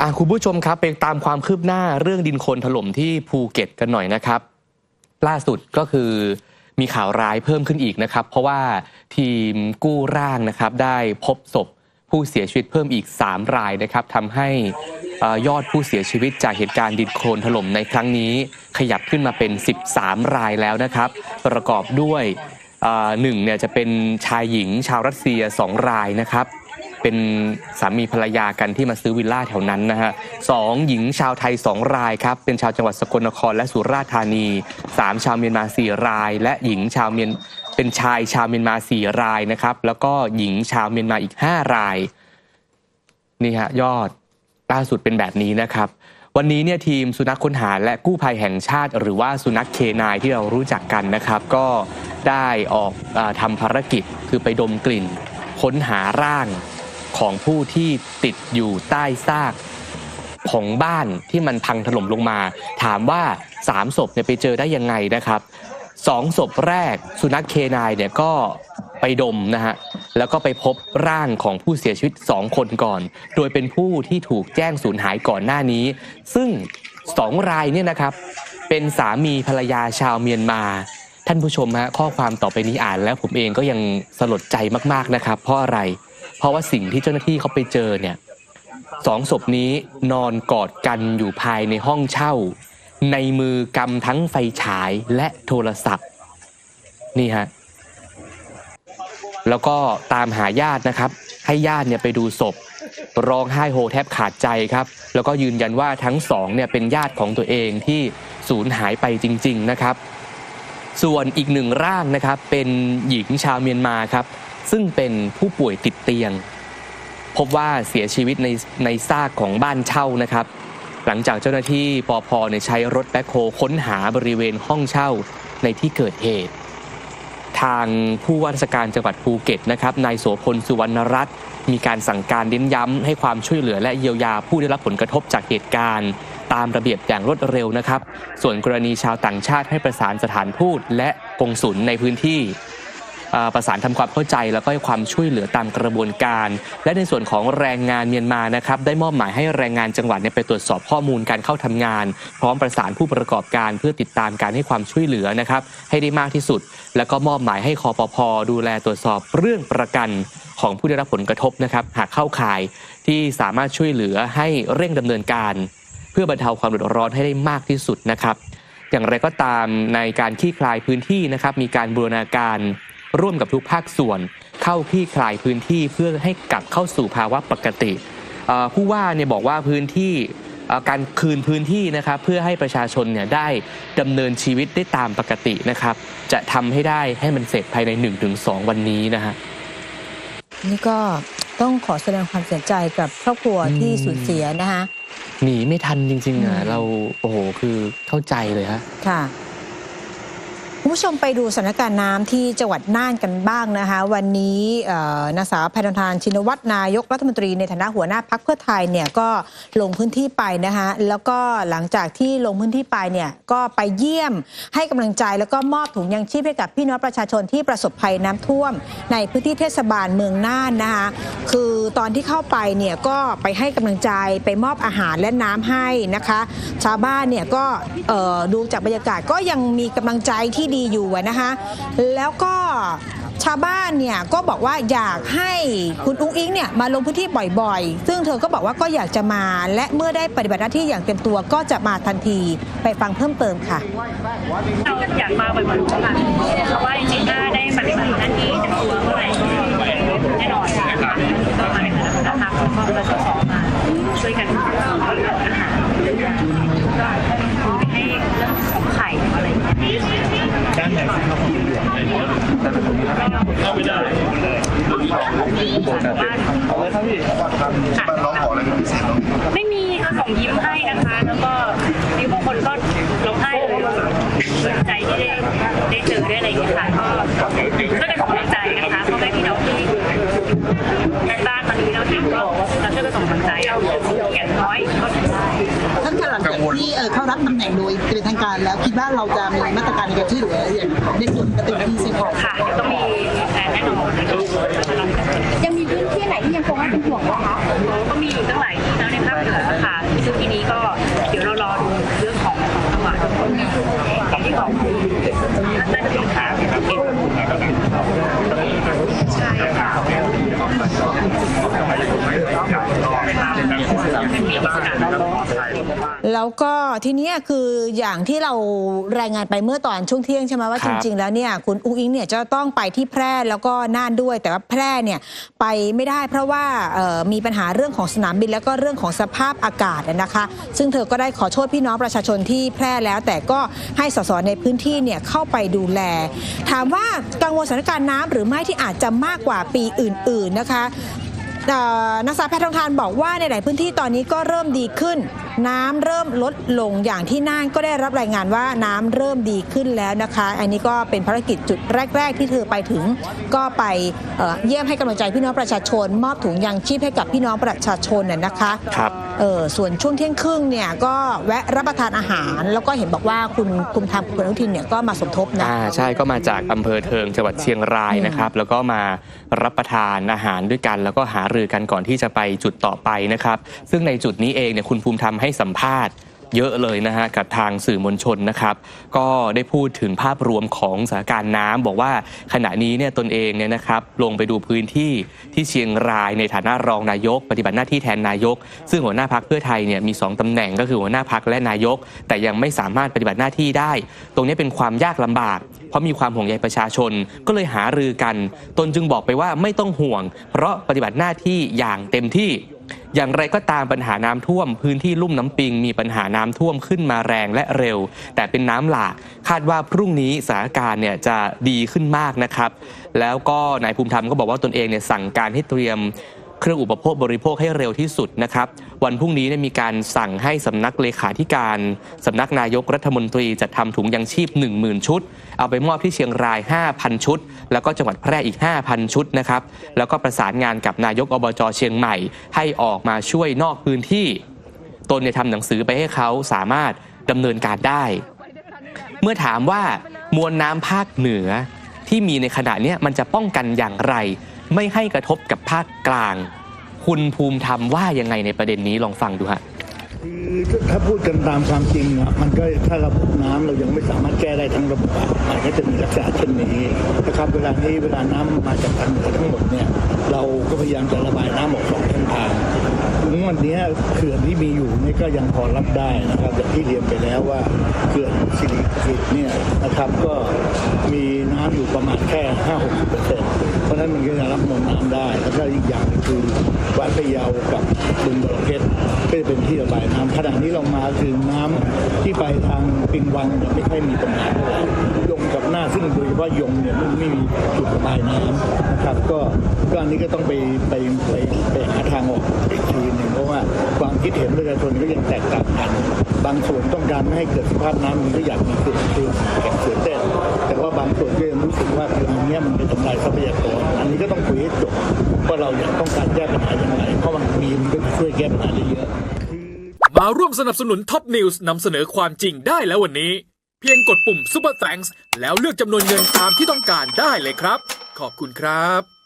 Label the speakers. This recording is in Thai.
Speaker 1: อะคุณผู้ชมครับไปตามความคืบหน้าเรื่องดินโคลนถล่มที่ภูเก็ตกันหน่อยนะครับ ล่าสุดก็คือมีข่าวร้ายเพิ่มขึ้นอีกนะครับ เพราะว่าทีมกู้ร่างนะครับได้พบศพผู้เสียชีวิตเพิ่มอีก 3 รายนะครับทำให้ยอดผู้เสียชีวิตจากเหตุการณ์ดินโคลนถล่มในครั้งนี้ ขยับขึ้นมาเป็น 13 รายแล้วนะครับ ประกอบด้วยหนึ่งเนี่ยจะเป็นชายหญิงชาวรัสเซีย 2 รายนะครับ เป็นสามีภรรยากันที่มาซื้อวิลล่าแถวนั้นนะฮะสองหญิงชาวไทย 2 รายครับ เป็นชาวจังหวัดสกลนครและสุราษฎร์ธานี 3 ชาวเมียนมา 4 ราย และหญิงชาวเมียนเป็นชายชาวเมียนมา 4 รายนะครับ แล้วก็หญิงชาวเมียนมาอีก 5 ราย นี่ฮะยอดล่าสุดเป็นแบบนี้นะครับวันนี้เนี่ยทีมสุนัขค้นหาและกู้ภัยแห่งชาติ หรือว่าสุนัขเคนายที่เรารู้จักกันนะครับ ก็ได้ออกอทำภารกิจคือไปดมกลิ่น ค้นหาร่าง ของผู้ที่ติดอยู่ใต้ซากของบ้านที่มันพังถล่มลงมา ถามว่าสามศพเนี่ยไปเจอได้ยังไงนะครับสองศพแรกสุนัขเคนายเนี่ยก็ไปดมนะฮะแล้วก็ไปพบร่างของผู้เสียชีวิต 2 คนก่อน โดยเป็นผู้ที่ถูกแจ้งสูญหายก่อนหน้านี้ ซึ่งสองรายเนี่ยนะครับ เป็นสามีภรรยาชาวเมียนมา ท่านผู้ชมฮะข้อความต่อไปนี้อ่านแล้วผมเองก็ยังสลดใจมากๆนะครับ เพราะอะไร เพราะว่าสิ่งที่เจ้าหน้าที่เขาไปเจอเนี่ยสองศพนี้นอนกอดกันอยู่ภายในห้องเช่า ในมือกำทั้งไฟฉายและโทรศัพท์ นี่ฮะแล้วก็ตามหาญาตินะครับ ให้ญาติเนี่ยไปดูศพ ร้องไห้โฮแทบขาดใจครับ แล้วก็ยืนยันว่าทั้งสองเนี่ยเป็นญาติของตัวเองที่สูญหายไปจริง ๆนะครับ ส่วนอีกหนึ่งร่างนะครับเป็นหญิงชาวเมียนมาครับ ซึ่งเป็นผู้ป่วยติดเตียง พบว่าเสียชีวิตในในซากของบ้านเช่านะครับ หลังจากเจ้าหน้าที่ปอพใช้รถแบ็คโฮค้นหาบริเวณห้องเช่าในที่เกิดเหตุ ทางผู้ว่าราชการจังหวัดภูเก็ตนะครับนายโสพลสุวรรณรัตน์มีการสั่งการเน้นย้ำให้ความช่วยเหลือและเยียวยาผู้ได้รับผลกระทบจากเหตุการณ์ตามระเบียบอย่างรวดเร็วนะครับ ส่วนกรณีชาวต่างชาติให้ประสานสถานทูตและกงสุลในพื้นที่ ประสานทำความเข้าใจแล้วก็ให้ความช่วยเหลือตามกระบวนการ และในส่วนของแรงงานเมียนมานะครับได้มอบหมายให้แรงงานจังหวัดเนี่ยไปตรวจสอบข้อมูลการเข้าทำงาน พร้อมประสานผู้ประกอบการเพื่อติดตามการให้ความช่วยเหลือนะครับให้ได้มากที่สุด แล้วก็มอบหมายให้คอปพดูแลตรวจสอบเรื่องประกันของผู้ได้รับผลกระทบนะครับหากเข้าข่ายที่สามารถช่วยเหลือให้เร่งดำเนินการ เพื่อบรรเทาความเดือดร้อนให้ได้มากที่สุดนะครับ อย่างไรก็ตามในการคลี่คลายพื้นที่นะครับมีการบูรณาการ ร่วมกับทุกภาคส่วน เข้าคลี่คลายพื้นที่เพื่อให้กลับเข้าสู่ภาวะปกติเอ่อผู้ว่าเนี่ยบอกว่าพื้นที่เอ่อการคืนพื้นที่นะครับเพื่อให้ประชาชนเนี่ยได้ดำเนินชีวิตได้ตามปกตินะครับ จะทำให้ได้ให้มันเสร็จภายใน 1-2 วันนี้นะฮะ
Speaker 2: นี่ก็ต้องขอแสดงความเสียใจกับครอบครัวที่
Speaker 1: อืม
Speaker 2: สูญเสียนะคะ
Speaker 1: หนีไม่ทันจริงๆอะ
Speaker 2: อืม
Speaker 1: เราโอ้โหคือเข้าใจเลยฮะ
Speaker 2: ค่ะ คุณผู้ชมไปดูสถานการณ์น้ำที่จังหวัดน่านกันบ้างนะคะ วันนี้นางสาวแพทองทานชินวัตรนายกรัฐมนตรีในฐานะหัวหน้าพักเพื่อไทยเนี่ยก็ลงพื้นที่ไปนะคะแล้วก็หลังจากที่ลงพื้นที่ไปเนี่ยก็ไปเยี่ยมให้กำลังใจแล้วก็มอบถุงยังชีพให้กับพี่น้องประชาชนที่ประสบภัยน้ำท่วม ในพื้นที่เทศบาลเมืองน่านนะคะคือตอนที่เข้าไปเนี่ยก็ไปให้กำลังใจไปมอบอาหารและน้ำให้นะคะ ชาวบ้านเนี่ยก็ดูจากบรรยากาศก็ยังมีกำลังใจที่ดีอยู่นะคะแล้วก็ชาวบ้านเนี่ยก็บอกว่าอยากให้คุณอุ้งอิงเนี่ยมาลงพื้นที่บ่อยๆ ซึ่งเธอก็บอกว่าก็อยากจะมาและเมื่อได้ปฏิบัติหน้าที่อย่างเต็มตัวก็จะมาทันทีไปฟังเพิ่มเติมค่ะ
Speaker 3: เราอยากมาบ่อยๆเพราะว่าจริงๆถ้าได้ปฏิบัติหน้าที่เต็มตัวเมื่อไหร่แน่นอนนะคะก็มาในฐานะหัวหน้าพรรคแล้วก็เราจสอมาช่วยกันบริหารอาหารให้เรื่องของไข่อะไรอย่างเงี้ย
Speaker 4: ด้านไหนเขาความเป็นห่วงอะไรเงี้เข้าไม่ได้เอาเลยครับพี่
Speaker 5: บ้าร้องขออะไรเป็นพิเศษบ้าง
Speaker 3: ไม่มีค่ะส่งยิ้มให้นะคะ แล้วก็มีบางคนก็ร้องไห้เลยใจที่ได้ได้เจอได้อะไรอย่างเงี้ยค่ะก็ช่วยกันส่งกำลังใจนะคะพ่อแม่พี่น้องที่อยู่ในบ้านตอนนี้เราเห็นก็เราช่วยกันส่งกำลังใจเอาอย่างน้อย
Speaker 6: เออเข้ารับตำแหน่งโดยเป็นทางการแล้วคิดว่าเราจะมีมาตรการในการช่วยเหลืออย่างในส่วนกระตุ้นที่สิบหก
Speaker 3: ค่ะเดี๋ยวต้องมีแนแน่นอน
Speaker 6: ยังมี
Speaker 7: พื้นที่ไหนที่ยังคงน่าเป็นห่วงบ้างคะ
Speaker 3: ก็มีอีกตั้งหลายที่แล้วในภาคเหนือค่ะซึ่งทีนี้ก็เดี๋ยวเรารอดูเรื่องของจังหวัดของที่ของน่าจะเป็นข่าวใช่ค่ะ
Speaker 2: แล้วก็ทีเนี้ยคืออย่างที่เรารายงานไปเมื่อตอนช่วงเที่ยงใช่ไหมว่า
Speaker 1: ครั
Speaker 2: จ
Speaker 1: บ
Speaker 2: ริง ๆ แล้วเนี่ยคุณอุ้งอิงเนี่ยจะต้องไปที่แพร่แล้วก็น่านด้วย แต่ว่าแพร่เนี่ยไปไม่ได้เพราะว่าเอ่อมีปัญหาเรื่องของสนามบิน แล้วก็เรื่องของสภาพอากาศนะคะ ซึ่งเธอก็ได้ขอโทษพี่น้องประชาชนที่แพร่แล้ว แต่ก็ให้สสในพื้นที่เนี่ยเข้าไปดูแล ถามว่ากังวลสถานการณ์น้ำหรือไม่ที่อาจจะมากกว่าปีอื่น ๆนะคะ เอ่อนักศึกษาแพทย์ทองทานบอกว่าในหลายพื้นที่ตอนนี้ก็เริ่มดีขึ้น น้ำเริ่มลดลงอย่างที่น่านก็ได้รับรายงานว่าน้ำเริ่มดีขึ้นแล้วนะคะ อันนี้ก็เป็นภารกิจจุดแรก ๆ ที่เธอไปถึง ก็ไปเอ่อเยี่ยมให้กำลังใจพี่น้องประชาชน มอบถุงยางชีพให้กับพี่น้องประชาชนน่ะนะคะ
Speaker 1: ครับ
Speaker 2: เออส่วนช่วงเที่ยงครึ่งเนี่ยก็แวะรับประทานอาหาร แล้วก็เห็นบอกว่าคุณคุมธรรมคุณอนุทินเนี่ยก็มาสมทบนะ
Speaker 1: อ่าใช่ก็มาจากอำเภอเทิงจังหวัดเชียงรายนะครับแล้วก็มารับประทานอาหารด้วยกัน แล้วก็หารือกันก่อนที่จะไปจุดต่อไปนะครับ ซึ่งในจุดนี้เองเนี่ยคุณภูมิธรรมให้สัมภาษณ์เยอะเลยนะฮะกับทางสื่อมวลชนนะครับ ก็ได้พูดถึงภาพรวมของสถานการณ์น้ำบอกว่าขณะนี้เนี่ยตนเองเนี่ยนะครับลงไปดูพื้นที่ที่เชียงรายในฐานะรองนายก ปฏิบัติหน้าที่แทนนายก ซึ่งหัวหน้าพักเพื่อไทยเนี่ยมีสองตำแหน่งก็คือหัวหน้าพักและนายก แต่ยังไม่สามารถปฏิบัติหน้าที่ได้ ตรงนี้เป็นความยากลำบาก เพราะมีความห่วงใยประชาชนก็เลยหารือกัน ตนจึงบอกไปว่าไม่ต้องห่วง เพราะปฏิบัติหน้าที่อย่างเต็มที่ อย่างไรก็ตามปัญหาน้ำท่วม พื้นที่ลุ่มน้ำปิงมีปัญหาน้ำท่วมขึ้นมาแรงและเร็ว แต่เป็นน้ำหลากคาดว่าพรุ่งนี้สถานการณ์เนี่ยจะดีขึ้นมากนะครับ แล้วก็นายภูมิธรรมก็บอกว่าตนเองเนี่ยสั่งการให้เตรียม เครื่องอุปโภคบริโภคให้เร็วที่สุดนะครับ วันพรุ่งนี้เนี่ยมีการสั่งให้สำนักเลขาธิการสำนักนายกรัฐมนตรีจัดทำถุงยังชีพ 10,000 ชุด เอาไปมอบที่เชียงราย 5,000 ชุด แล้วก็จังหวัดแพร่อีก 5,000 ชุดนะครับ แล้วก็ประสานงานกับนายกอบจเชียงใหม่ ให้ออกมาช่วยนอกพื้นที่ ตนเนี่ยทำหนังสือไปให้เขาสามารถดำเนินการได้ เมื่อถามว่ามวลน้ำภาคเหนือที่มีในขณะนี้มันจะป้องกันอย่างไร ไม่ให้กระทบกับภาคกลาง คุณภูมิธรรมว่ายังไงในประเด็นนี้ลองฟังดูฮะ
Speaker 8: ถ้าพูดกันตามความจริงอะมันก็ถ้าระบบน้ำเรายังไม่สามารถแก้ได้ทั้งระบบอะมันก็จะมีลักษณะเช่นนี้นะครับเวลานี้เวลาน้ำมาจากทางเหนือทั้งหมดเนี่ยเราก็พยายามจะระบายน้ำออกสองเส้นทางถึงวันนี้เขื่อนที่มีอยู่นี่ก็ยังพอรับได้นะครับอย่างที่เรียนไปแล้วว่าเขื่อนสิริกิตเนี่ยนะครับก็มีน้ำอยู่ประมาณแค่ห้าหกสิบเปอร์เซ็นต์เพราะนั้นมันก็จะรับมวลน้ำได้ แล้วก็อีกอย่างคือวัดพะเยากับบึงบรเพชรก็จะเป็นที่ระบายน้ำณะนี้เรามาคือน้ำที่ไปทางปิงวังเนี่ยไม่ค่อยมีปัญหาเท่าไร่ยงกับหน้าซึ่งโดยเฉพาะยงเนี่ยมันไม่มีจุดระบายน้ำนะครับ ก็ก็อันนี้ก็ต้องไปไปไปไปหาทางออกอีกทีหนึ่งเพราะว่าความคิดเห็นประชาชนก็ยังแตกต่างกัน บางส่วนต้องการไม่ให้เกิดสภาพน้ำมันก็อยากมีเขื่อนเขื่อนแข่งเขื่อนเต้นแต่ว่าบางส่วนก็ยังรู้สึกว่าเขื่อนอันนี้มันเป็นทำลายทรัพยากรอันนี้ก็ต้องคุยให้จบว่าเราอยากต้องการแก้ปัญหาอย่างไรเพราะมันมีมันก็ช่วยแก้ปัญหาได้เยอะ
Speaker 9: มาร่วมสนับสนุนท็อปนิวส์นำเสนอความจริงได้แล้ววันนี้ เพียงกดปุ่ม Super Thanks แล้วเลือกจำนวนเงินตามที่ต้องการได้เลยครับ ขอบคุณครับ